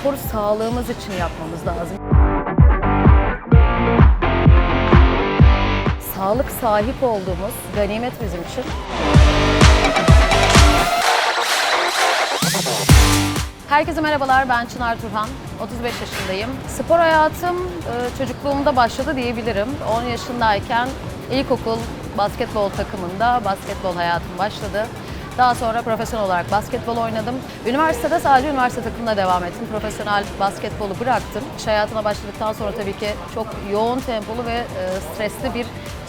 Sporu sağlığımız için yapmamız lazım. Sağlık sahip olduğumuz ganimet bizim için. Herkese merhabalar, ben Çınar Turhan. 35 yaşındayım. Spor hayatım e, çocukluğumda başladı diyebilirim. 10 yaşındayken ilkokul basketbol takımında basketbol hayatım başladı. Daha sonra profesyonel olarak basketbol oynadım. Üniversitede sadece üniversite takımında devam ettim. Profesyonel basketbolu bıraktım. İş hayatına başladıktan sonra tabii ki çok yoğun tempolu ve e, stresli bir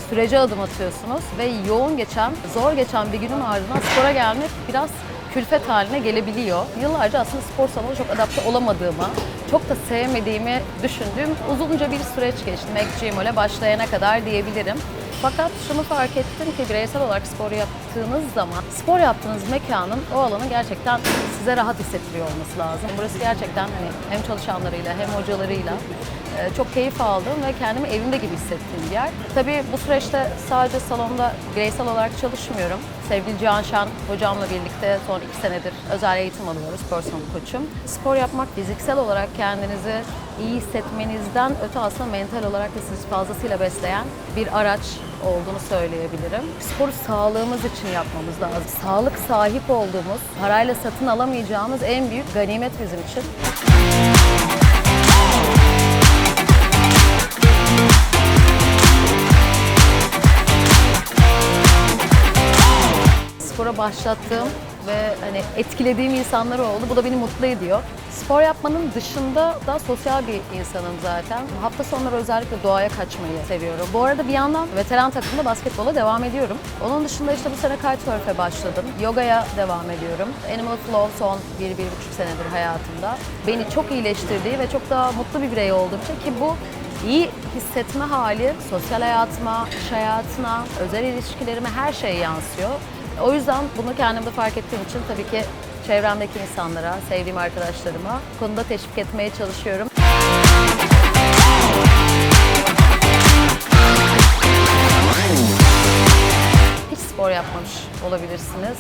sürece adım atıyorsunuz ve yoğun geçen, zor geçen bir günün ardından spora gelmek biraz külfet haline gelebiliyor. Yıllarca aslında spor salonu çok adapte olamadığımı, çok da sevmediğimi düşündüğüm uzunca bir süreç geçti. McGym'le başlayana kadar diyebilirim. Fakat şunu fark ettim ki bireysel olarak spor yaptığınız zaman spor yaptığınız mekanın o alanın gerçekten size rahat hissettiriyor olması lazım. Burası gerçekten hani hem çalışanlarıyla hem hocalarıyla e, çok keyif aldığım ve kendimi evimde gibi hissettiğim bir yer. Tabii bu süreçte sadece salonda bireysel olarak çalışmıyorum. Sevgili Cihan Şen hocamla birlikte son iki senedir özel eğitim alıyoruz, personal koçum. Spor yapmak fiziksel olarak kendinizi iyi hissetmenizden öte aslında mental olarak da sizi fazlasıyla besleyen bir araç olduğunu söyleyebilirim. Sporu sağlığımız için yapmamız lazım. Sağlık sahip olduğumuz, parayla satın alamayacağımız en büyük ganimet bizim için. spora başlattığım ve hani etkilediğim insanlar oldu. Bu da beni mutlu ediyor. Spor yapmanın dışında da sosyal bir insanım zaten. Hafta sonları özellikle doğaya kaçmayı seviyorum. Bu arada bir yandan veteran takımda basketbola devam ediyorum. Onun dışında işte bu sene kitesurf'e başladım. Yogaya devam ediyorum. Animal Flow son 1-1,5 senedir hayatımda. Beni çok iyileştirdiği ve çok daha mutlu bir birey olduğum için ki bu iyi hissetme hali sosyal hayatıma, iş hayatına, özel ilişkilerime her şeye yansıyor. O yüzden bunu kendimde fark ettiğim için tabii ki çevremdeki insanlara, sevdiğim arkadaşlarıma bu konuda teşvik etmeye çalışıyorum. Hiç spor yapmamış olabilirsiniz.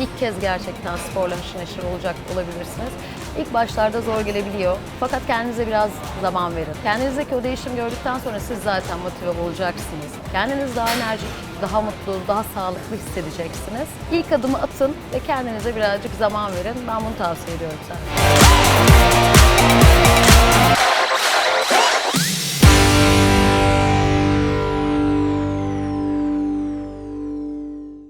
İlk kez gerçekten sporla haşır neşir olacak olabilirsiniz. İlk başlarda zor gelebiliyor. Fakat kendinize biraz zaman verin. Kendinizdeki o değişim gördükten sonra siz zaten motive olacaksınız. Kendiniz daha enerjik, daha mutlu, daha sağlıklı hissedeceksiniz. İlk adımı atın ve kendinize birazcık zaman verin. Ben bunu tavsiye ediyorum sadece.